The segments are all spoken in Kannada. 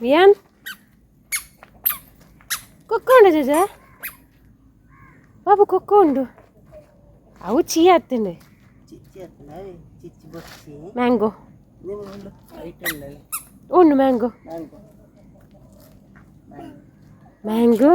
వియాన్ కుక్క ఉండు జజా బాబు కుక్క ఉండు అవు చీ అత్తండి ಚಿಚ್ಚಿ ಹತ್ತನ ಚಿಚ್ಚಿ ಬೊಚ್ಚಿ ಮ್ಯಾಂಗೋ ನೀವು ಒಂದು ಐಟಮ್ ఉండు మ్యాంగో ಮ್ಯಾಂಗೋ మ్యాంగೋ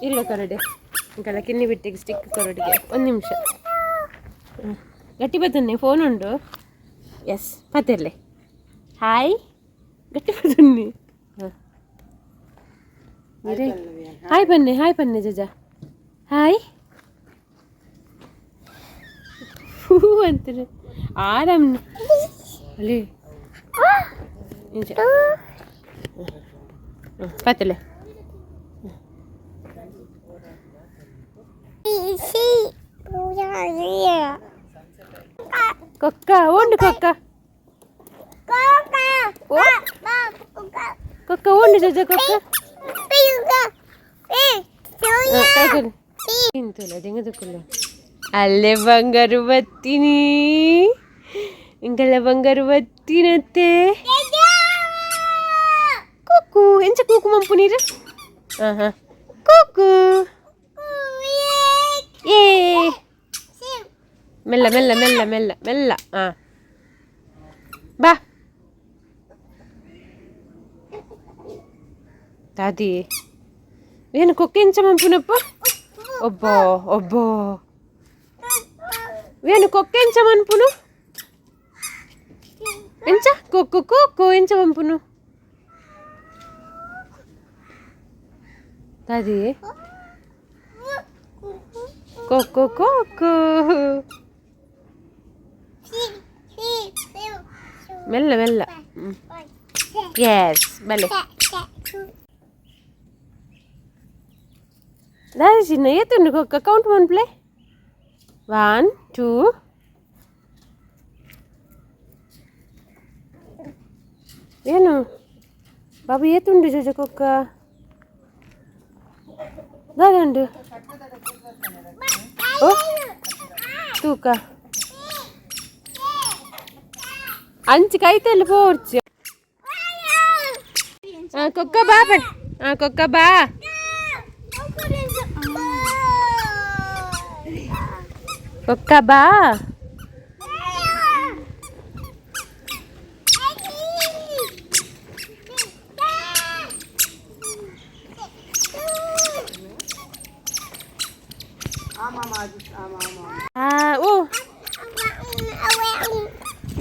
ಇಲ್ಲ ಕರಡೆ ಅಂಕಲ್ಲ ಕಿನ್ನಿ ಬಿಟ್ಟಿಗೆ ಸ್ಟಿಕ್ ಕರಡಿಗೆ ಒಂದು ನಿಮಿಷ ಗಟ್ಟಿ ಬದನ್ನಿ ಫೋನ್ ಉಂಡು ಎಸ್ ಮತ್ತೆಲ್ಲೇ ಹಾಯ್ ಗಟ್ಟಿ ಬದನ್ನಿ ಹಾಯ್ ಬನ್ನಿ ಹಾಯ್ ಬನ್ನಿ ಜಜ ಹಾಯ್ ಹೂ ಅಂತಾರೆ ಆರಾಮ್ ಅಲ್ಲಿ ಪತ್ತಲೆ sisi punya dia. Kakak, wonder kakak. Kakak, oh. kakak, kakak wonder eh, eh, eh, jaja kakak. Tiga, eh, tiga. Pintu lah, jangan tu kulo. Alle banggaru bati ni. Ingkala banggaru bati nate. Kuku, encak kuku mampu ni dah. Aha. Uh-huh. Kuku. ఏ మెల్ల మెల్ల మెల్ల మెల్ల మెల్ల ఆ. బా దాది నేను కుక్కించమంపునప్ప ఒబ్బో ఒబ్బో వేణు కొక్కించమనుపును ఎంచ కుక్కు కుక్కు ఎంచమంపును దాది కుక్కు కుక్కు మెల్ల మెల్ల. ఎస్ భలే దాని చిన్న ఎత్తుండి కుక్క. Count one play one two ఏను? బాబు ఎత్తుండు చూసే కుక్క. దాదండు ತೂಕ ಅಂಚು ಕೈತಲ್ಲಿ ಪೋರ್ಚು ಕೊಕ್ಕ ಬಾ ಬಡ ಕೊಕ್ಕ ಬಾ ಕೊಕ್ಕ ಬಾ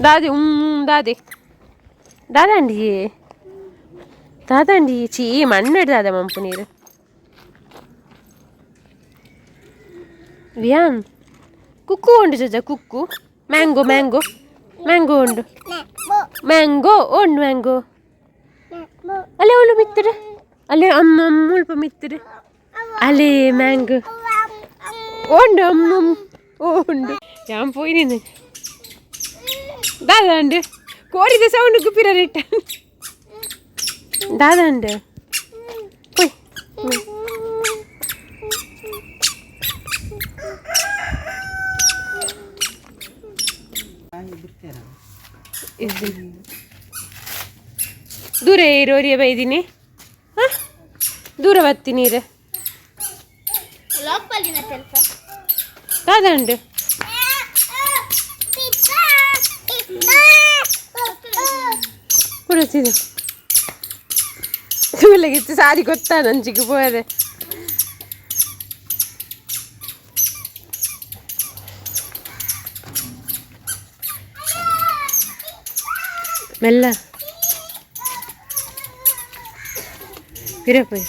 దాది ఉమ్, దాది దాదండి దాదండి చీ మన్నడు దాదా మంపు నీరు వ్యాన్ కుక్కు ఉండు జజ కుక్కు మ్యాంగో మ్యాంగో మ్యాంగో ఉండు ಮ್ಯಾಂಗೋ ಉಂಡು ಮ್ಯಾಂಗೋ ಅಲ್ಲೇ ಅವಳು ಮಿತ್ತರೆ ಅಲ್ಲೇ ಅಮ್ಮ ಅಮ್ಮ ಉಲ್ಪ ಮಿತ್ತರೆ ಅಲ್ಲೇ ಮ್ಯಾಂಗೋ ಉಂಡು ಅಮ್ಮ ಉಂಡು ಯಾನ್ పోయి నేను ದಾದಾಂಡು ಕೋರಿದ ಸೌಂಡ್ ಗುಪ್ಪಿರ ರಿಟ್ಟ ದಾದಾಂಡು ಹೋಯ್ ದೂರ ಇರೋರಿಯ ಬೈದೀನಿ ಹಾಂ ದೂರ ಬರ್ತೀನಿ ಇರ ದಾದಾಂಡು కూరొచ్చింది వీళ్ళకి ఇచ్చి సారి కొట్టాను చిక్కిపోయేది మెల్ల విరపోయి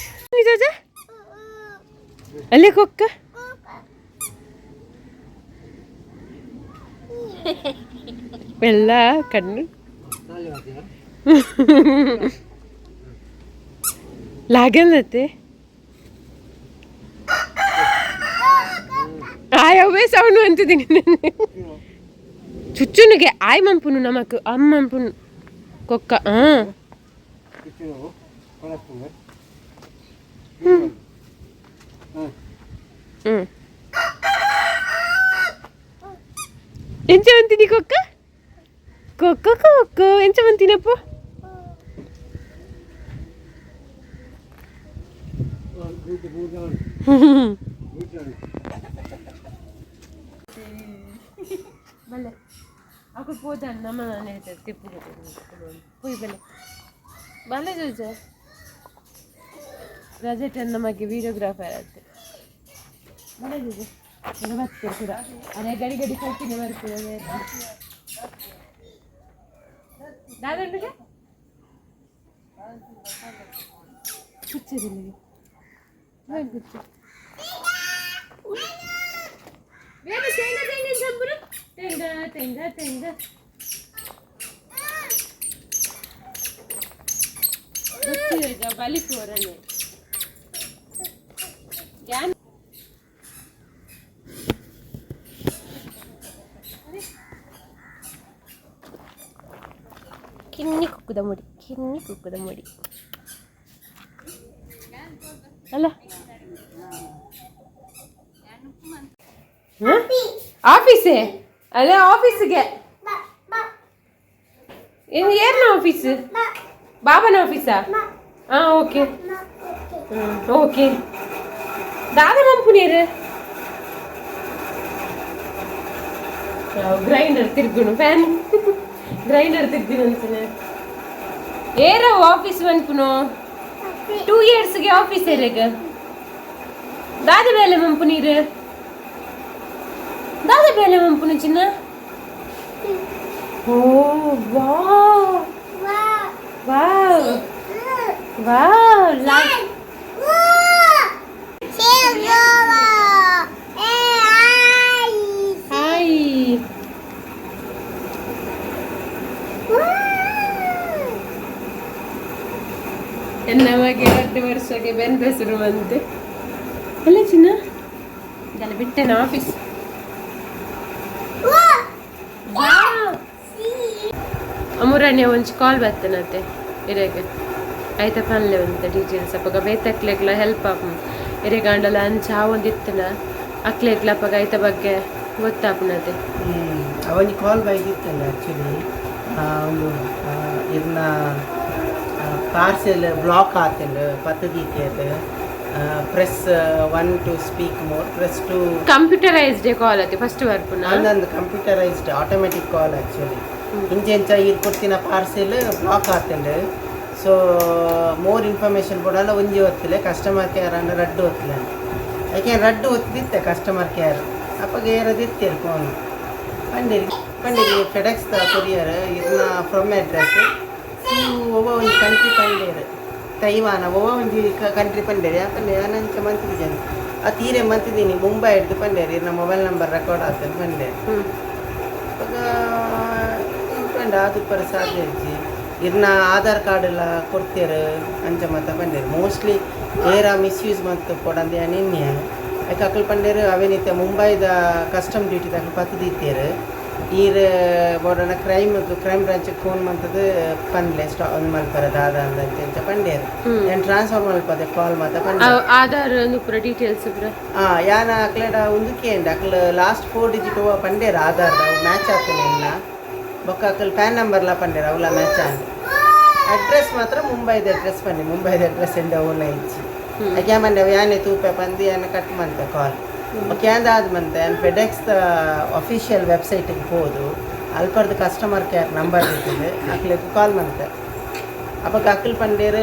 అల్లే కుక్క ಬೆಲ್ಲ ಕಣ್ಣು. ಲಾಗಂದತ್ತೆ ಆಯವೇ ಸೌನು ಅಂತಿದ್ದೀನಿ ಚುಚ್ಚುನಿಗೆ ಆಯ್ ಮಂಪುನು ನಮಕ್ ಅಮ್ಮಂಪುನು ಕೊಕ್ಕ ಹಾಂ ಹ್ಞೂ ಹ್ಞೂ ಎಂತ ಅಂತಿದ್ದೀನಿ ಕೊಕ್ಕ? ಕುಕ್ಕ ಕುಕ್ಕು ಎಂಚ ಬಂತೀನಪ್ಪ ಬಲ್ಲೆ ಅಕ್ಕ ಹೋದ ನಮ್ಮ ನಾನು ಹೇಳ್ತಾರೆ ತಿಪ್ಪು ಹೋಗಿ ಬಲ್ಲೆ ಬಲ್ಲೆ ಜೋಜ ರಜೆಟ್ ನಮಗೆ ವೀಡಿಯೋಗ್ರಾಫರ್ ಆಯ್ತು ಬಲ್ಲೆ ಜೋಜ ಬರ್ತೀರ ಕೂಡ ಅದೇ ಗಡಿ ಗಡಿ ಕೊಟ್ಟಿನಿ ಬರ್ತೀರ Nereden biri? Türkçe dili. Ver Gülçe. Ver bir şeyle denge zımbırıp. Denge, denge, denge. Bakıyor da balık oranı. Yani ಕುಕ್ಕದ ಮುಡಿ ಕಿನ್ನಿ ಕುಕ್ಕದ ಮುಡಿ ಅಲ್ಲ ಆಫೀಸೇ ಅಲ್ಲೇ ಆಫೀಸಿಗೆ ಇನ್ನು ಏರ್ನ ಆಫೀಸ್ ಬಾಬನ ಆಫೀಸಾ ಹಾಂ ಓಕೆ ಹ್ಞೂ ಓಕೆ ದಾದ ಮಂಪುನೀರು ಗ್ರೈಂಡರ್ ತಿರ್ಗುನು ಫ್ಯಾನ್ ಗ್ರೈಂಡರ್ ತಿರ್ಗಿನ ಅಂತಾನೆ ಏರ ಆಫೀಸ್ ಬಂದ್ಪುನು ಟೂ ಇಯರ್ಸ್ಗೆ ಆಫೀಸ್ ಏರೆಗ ದಾದ ಬೇಲೆ ಮಂಪು ನೀರು ದಾದ ಬೇಲೆ ಮಂಪುನು ಚಿನ್ನ ಓ ವಾವ್ ವಾವ್ ವಾವ್ ಲಾ ಎರಡು ಬೆನ್ ಬೆಸರುವಂತೆ ಅಂತೆ ಅಲ್ಲ ಚಿನ್ನ ಇದೆಲ್ಲ ಬಿಟ್ಟೆನ ಆಫೀಸ್ ಅಮೂರಣ್ಯ ಒಂಚು ಕಾಲ್ ಬರ್ತನತ್ತೆ ಇರೇಗ. ಆಯ್ತಾ ಪನ್ಲೆ ಒಂತ ಡೀಟೇಲ್ಸ್ ಅಪ್ಪಗ ಬೇತಕ್ಲೆಗ್ಲ ಹೆಲ್ಪ್ ಆಪು. ಇರೆಗಾಂಡಲ ಅಂಚ ಒಂದಿತ್ತನ ಅಕ್ಲೆಗ್ಲ ಅಪ್ಪಗ ಐತ ಬಗ್ಗೆ ಗೊತ್ತಾಪುನತೆ ಅವನಿಗೆ ಕಾಲ್ ಬೈದಿತ್ತಲ್ಲ ಆ್ಯಕ್ಚುಲಿ ಒಂದು ಇದನ್ನ ಪಾರ್ಸೆಲ್ ಬ್ಲಾಕ್ ಆತುಂಡು ಪತ್ತದೀತಿ ಅದು press one to speak more press two computerised call ಅತ್ತೆ ಫಸ್ಟ್ ವರ್ಕ್ ಅಂದಂದು ಕಂಪ್ಯೂಟರೈಸ್ಡ್ ಆಟೋಮೆಟಿಕ್ ಕಾಲ್ ಆಕ್ಚುಲಿ ಇಂಚೆಂಚ ಇದು ಕೊಡ್ತಿನ ಪಾರ್ಸೆಲ್ ಬ್ಲಾಕ್ ಆತುಂಡು. ಸೊ ಮೋರ್ ಇನ್ಫಾರ್ಮೇಷನ್ ಕೊಡಲ್ಲ ಒಂಜಿ ಹೊತ್ತಿಲ್ಲ ಕಸ್ಟಮರ್ ಕೇರ್ ಅಂದ್ರೆ ರಡ್ಡು ಹೊತ್ತಿಲ್ಲ ಯಾಕೆ ರಡ್ಡು ಹೊತ್ತಿತ್ತೆ ಕಸ್ಟಮರ್ ಕೇರ್ ಅಪ್ಪಗ ಏರದಿತ್ತೇರು ಫೋನ್ ಪಂಡಿರಿ ಪಂಡಿರಿ ಫೆಡೆಕ್ಸ್ ಕೊರಿಯರ್ ಇದನ್ನ ಫ್ರಮ್ ಅಡ್ರೆಸ್ ಒಬ್ಬ ಒಂದು ಕಂಟ್ರಿ ಪಂಡೇರು ತೈವಾನ ಒಂಜಿ ಒಂದು ಕಂಟ್ರಿ ಪಂಡೇರಿ ಪಂಡೇರಿ ಅನಂಚ ಜನ ಆ ತೀರೆ ಮಂತಿದ್ದೀನಿ ಮುಂಬೈ ಹಿಡ್ದು ಪಂಡೇರಿ ನಮ್ಮ ಮೊಬೈಲ್ ನಂಬರ್ ರೆಕಾರ್ಡ್ ಆಗ್ತದೆ ಪಂಡೇರಿ ಹ್ಮ್ ಇವಾಗ ಇಟ್ಕೊಂಡು ಅದು ಪರ ಸಾಧ್ಯ ಆಧಾರ್ ಕಾರ್ಡ್ ಎಲ್ಲ ಕೊಡ್ತೀರ ಅಂಚ ಮಾತ ಪಂಡೇರು ಮೋಸ್ಟ್ಲಿ ಏರ ಮಿಸ್ಯೂಸ್ ಮತ್ತು ಕೊಡಂದೆ ನಿನ್ನೆ ಯಾಕೆ ಅಕ್ಕಲ್ ಪಂಡೇರು ಅವೇನಿತ್ತೆ ಮುಂಬೈದ ಕಸ್ಟಮ್ ಡ್ಯೂಟಿ ತಕ್ಕ ಪತ್ತದಿತ್ತೇರು ಈರ ಬೋಡನ ಕ್ರೈಮ್ ಕ್ರೈಮ್ ಬ್ರಾಂಚಿಗೆ ಫೋನ್ ಮಾಡ್ತದೆ ಪನ್ಲೆ ಸ್ಟಾ ಒಂದು ಮಲ್ಪರ ದಾದ ಅಂತ ಪಂಡೇರು ಹ್ಮ್. ಏನು ಟ್ರಾನ್ಸ್ಫರ್ ಮಲ್ಪದೆ ಕಾಲ್ ಮಾತ ಪಂಡೆ ಆಧಾರ್ ಪೂರ ಡೀಟೇಲ್ಸ್ ಪೂರ ಆ ಯಾನ ಅಕ್ಲೆಡ ಒಂದು ಅಂಡ್ ಅಕ್ಲ ಲಾಸ್ಟ್ ಫೋರ್ ಡಿಜಿಟ್ ಪಂಡೇರ ಆಧಾರ್ ಮ್ಯಾಚ್ ಆಗ್ತಾನೆ ಇಲ್ಲ ಬೊಕ್ಕ ಅಕ್ಲ ಪ್ಯಾನ್ ಲ ಪಂಡೇರ ಅವಲ ಮ್ಯಾಚ್ ಆನ್ ಅಡ್ರೆಸ್ ಮಾತ್ರ ಮುಂಬೈದ ಅಡ್ರೆಸ್ ಪಂಡಿ ಮುಂಬೈದ ಅಡ್ರೆಸ್ ಎಂದ ಓಲ ಇಚ್ಚಿ. ಯಾಕೆ ಮಂಡೆ ಯಾನೆ ತೂಪೆ ಪಂದಿ ಯಾನೆ ಕಟ್ ಮಂತೆ ಕಾಲ್ ಕ್ಯಾಂದಾದ ಮಂತೆ ಫೆಡೆಕ್ಸ್ ಅಫಿಷಿಯಲ್ ವೆಬ್ಸೈಟಿಗೆ ಹೋದು ಅಲ್ಪರ್ದು ಕಸ್ಟಮರ್ ಕೇರ್ ನಂಬರ್ ಇರ್ತದೆ ಅಕ್ಲಿಗೆ ಕಾಲ್ ಮಂತೆ ಅಪ್ಪ ಅಕ್ಕಲ್ ಪಂಡೇರು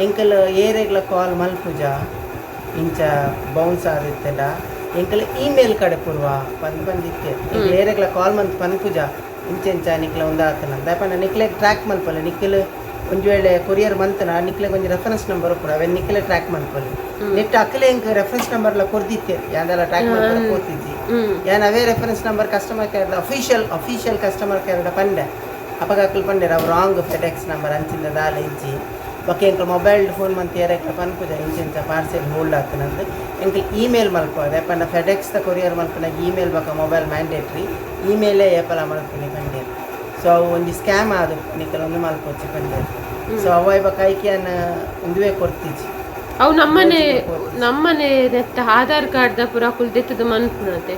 ಎಂಕಲ್ ಏರೆಗ್ಲ ಕಾಲ್ ಮಲ್ಪುಜ ಇಂಚ ಬೌನ್ಸ್ ಆದಿತ್ತಲ್ಲ ಎಂಕಲ್ ಇಮೇಲ್ ಕಡೆ ಪೂರ್ವ ಬಂದು ಬಂದಿತ್ತೆ. ಏರಿಯಾಗ್ಲ ಕಾಲ್ ಮಂತ್ ಪನ್ಪುಜ ಇಂಚ ಇಂಚ ನಿಕ್ಲ ಒಂದು ಆತನ ನಾನು ನಿಕ್ಲೆ ಟ್ರ್ಯಾಕ್ ಮಲ್ಪಲ್ಲ ನಿಕ್ಲ್ ಒಂಜಿ ವೇಳೆ ಕೊರಿಯರ್ ಬಂತನ ನಿಕ್ಲೆ ಒಂಜಿ ರೆಫರೆನ್ಸ್ ನಂಬರ್ ಕೂಡ ಅವೆನ್ ನಿಕ್ಲೆ ಟ್ರ್ಯಾಕ್ ಮಾಡ್ಕೊಳ್ಳಿ. ನೆಟ್ ಅಕ್ಲೆ ಇಂಕ್ ರೆಫರೆನ್ಸ್ ನಂಬರ್ಲ ಕೊರ್ದಿತ್ತೆ ಯಾವ್ದೆಲ್ಲ ಟ್ರ್ಯಾಕ್ ಮಾಡ್ಕೊಂಡು ಕೂತಿದ್ದಿ ಯಾನ್ ಅವೇ reference number customer care official official customer care ಪಂಡೆ. ಅಪಗ ಅಕ್ಕಲ್ ಪಂಡೆ ಅವು ರಾಂಗ್ ಫೆಡೆಕ್ಸ್ ನಂಬರ್ ಅಂಚಿಂದ ದಾಲ ಇಂಚಿ ಓಕೆ ಎಂಕ್ ಮೊಬೈಲ್ ಫೋನ್ ಮಂತ್ ಏರಕ್ಕೆ ಪನ್ಪುಜ ಇಂಚಿಂಚ ಪಾರ್ಸೆಲ್ ಹೋಲ್ಡ್ ಆಗ್ತನಂದು ಎಂಕ್ ಇಮೇಲ್ ಮಲ್ಕೋದೆ ಪಂಡ ಫೆಡೆಕ್ಸ್ ದ ಕೊರಿಯರ್ ಮಲ್ಕೊಂಡಾಗ ಇಮೇಲ್ ಬಾಕ ಮೊಬೈಲ್ ಮ್ಯಾಂಡೇಟ್ರಿ ಇಮೇಲೇ ಏಪಲ ಮಲ್ಪನಿ ಪಂಡೆ. ಸೊ ಅವು ಒಂದು ಸ್ಕ್ಯಾಮ್ ಆದು ನಿಕ್ಕಲ ಒಂದು ಮಲ್ಪೊಚ್ಚಿ ಪಂಡೆ ಸೊ ಅವ ಇವ ಕೈಕಿಯನ್ನ ಉಂದುವೆ ಕೊಡ್ತಿಜ್ಜಿ ಅವು ನಮ್ಮನೆ ನಮ್ಮನೆ ನೆತ್ತ ಆಧಾರ್ ಕಾರ್ಡ್ ದ ಪುರ ಕುಲ್ ದೆತ್ತದ ಮನ್ಪುನತೆ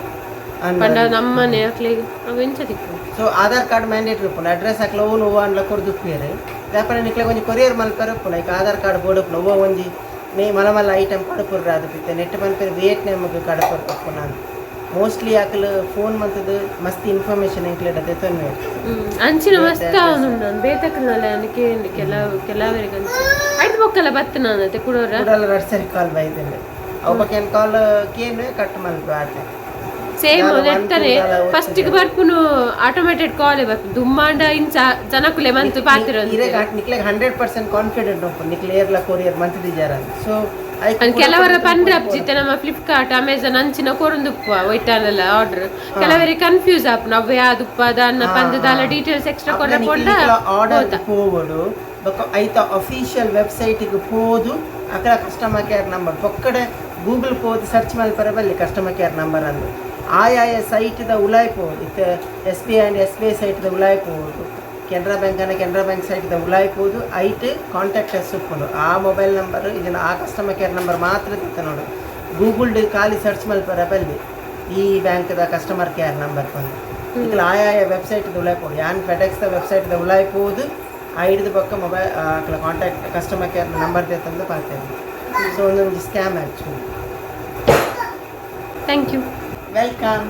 ಪಂಡ ನಮ್ಮನೆ ಅಕ್ಲೆಗ್ ಅವು ಎಂಚ ತಿಕ್ಕು ಸೊ ಆಧಾರ್ ಕಾರ್ಡ್ ಮ್ಯಾಂಡೇಟ್ರಿ ಉಪ್ಪುಂಡು ಅಡ್ರೆಸ್ ಹಾಕ್ಲ ಓನ್ ಓವ ಅನ್ಲ ಕೊರ್ದು ಉಪ್ಪೇರು ವ್ಯಾಪಾರ ನಿಕ್ಲೆ ಒಂಜಿ ಕೊರಿಯರ್ ಮಲ್ಪರ ಉಪ್ಪುನ ಈಗ ಆಧಾರ್ ಕಾರ್ಡ್ ಬೋರ್ಡ್ ಉಪ್ಪುಂಡು ಒಂಜಿ ನೇ ಮಲ ಮಲ್ಲ ಐಟಮ್ ಕಡಪುರ್ರ ಅದು ಪಿತ್ತೆ ನೆಟ್ ಪನ್ಪೇರು ವಿಯೆಟ್ನಾಮ್ಗೆ ಕಡಪುರ್ ಉಪ್ಪುನ ನಾನು ಮೋಸ್ಟ್ಲಿ ಆಕಲ್ ಫೋನ್ ಮಂತದ್ದು ಮಸ್ತ್ ಇನ್ಫಾರ್ಮೇಶನ್ ಎಂಕ್ಲೆಡ್ ಅದೇ ತನ್ನ ಹ್ಮ್. ಅಂಚಿನ ಮಸ್ತ್ ಅವನು ನಾನು ಬೇತಕ್ಕನಲ್ಲ ನನಗೆ ಕೆಲವು ಕೆಲವರಿಗೆ ಅಂಚ. ಬಕ್ಕಲ ಬೊಕ್ಕಲ್ಲ ಬತ್ತ ನಾನು ಅತ್ತೆ ಕುಡೋರ ಕೂಡಲ ರಸರಿ ಸರಿ ಕಾಲ್ ಬೈದಿಲ್ಲ ಕಾಲ್ ಕೇನು ಕಟ್ ಮಲ್ಪ ಆತೆ ಸೇಮ್ ನೆಟ್ಟನೆ ಫಸ್ಟ್ಗೆ ಬರ್ಪುನು ಆಟೋಮೇಟೆಡ್ ಕಾಲ್ ಬರ್ಪು ದುಮ್ಮಾಂಡ ಇಂಚ ಜನಕುಲೆ ಮಂತು ಪಾತಿರ ಇರೆ ನಿಕ್ಲೆ ಹಂಡ್ರೆಡ್ ಪರ್ಸೆಂಟ್ ಕಾನ್ಫಿಡೆಂಟ್ ಉಪ್ಪು ನಿಕ್ಲೆ ಏರ್ಲ ಕೊರಿಯರ್ ಮಂತಿದ್ದಾರ ಸೊ ಕೆಲವರ ಪಂಜಾಬ್ ಜೊತೆ ನಮ್ಮ ಫ್ಲಿಪ್ಕಾರ್ಟ್ ಅಮೆಝಾನ್ ಅಂಚಿನ ಕೊರೊಂದುಪ್ಪ ಒಯ್ತಾನಲ್ಲ ಆರ್ಡರ್ ಕೆಲವರಿ ಕನ್ಫ್ಯೂಸ್ ಆಪ್ ನಾವು ಯಾವ್ದುಪ್ಪ ಅದನ್ನ ಪಂದದಾಲ ಡೀಟೇಲ್ಸ್ ಎಕ್ಸ್ಟ್ರಾ ಕೊಡಕೊಂಡ ಆರ್ಡರ್ ಹೋಗೋಡು ಬೊಕ್ಕ ಐತ ಅಫಿಷಿಯಲ್ ವೆಬ್ಸೈಟಿಗೆ ಹೋದು ಅಕಡ ಕಸ್ಟಮರ್ ಕೇರ್ ನಂಬರ್ ಬೊಕ್ಕಡೆ ಗೂಗಲ್ ಪೋದು ಸರ್ಚ್ ಮಾಡಿ ಬರಬಲ್ಲಿ ಕಸ್ಟಮರ್ ಕೇರ್ ನಂಬರ್ ಅಂದ್ ಆಯಾ ಸೈಟ್ ದ ಉಲಾಯ್ಪೋದು ಇತ್ತೆ S B and S B I ಉಲಾಯ್ ಪೋದು ಕೆನರಾ ಬ್ಯಾಂಕನ್ನು ಕೆನರಾ ಬ್ಯಾಂಕ್ ಸೈಟ್ಗೆ ಉಲಾಯ್ಬೋದು ಐಟು ಕಾಂಟ್ಯಾಕ್ಟ್ ಸುಟ್ಕೊಂಡು ಆ ಮೊಬೈಲ್ ನಂಬರು ಇದನ್ನು ಆ ಕಸ್ಟಮರ್ ಕೇರ್ ನಂಬರ್ ಮಾತ್ರ ತಿತ್ತ ನೋಡು ಗೂಗುಲ್ಡ್ ಖಾಲಿ ಸರ್ಚ್ ಮಲ್ಪರ ಬಲ್ಲಿ ಈ ಬ್ಯಾಂಕ್ದ ಕಸ್ಟಮರ್ ಕೇರ್ ನಂಬರ್ ಬಂದು ಈಗ ಆಯಾಯ ವೆಬ್ಸೈಟ್ದು ಉಲಾಯ್ಬೋದು ಯಾನ್ ಫೆಡೆಕ್ಸ್ದ ವೆಬ್ಸೈಟ್ದ ಉಲಾಯ್ಬೋದು ಐಡ್ದು ಪಕ್ಕ ಮೊಬೈಲ್ ಆಕಲ ಕಾಂಟ್ಯಾಕ್ಟ್ ಕಸ್ಟಮರ್ ಕೇರ್ ನಂಬರ್ ತಂದು ಬರ್ತೇನೆ ಸೊ ಒಂದೊಂದು scam actually thank you welcome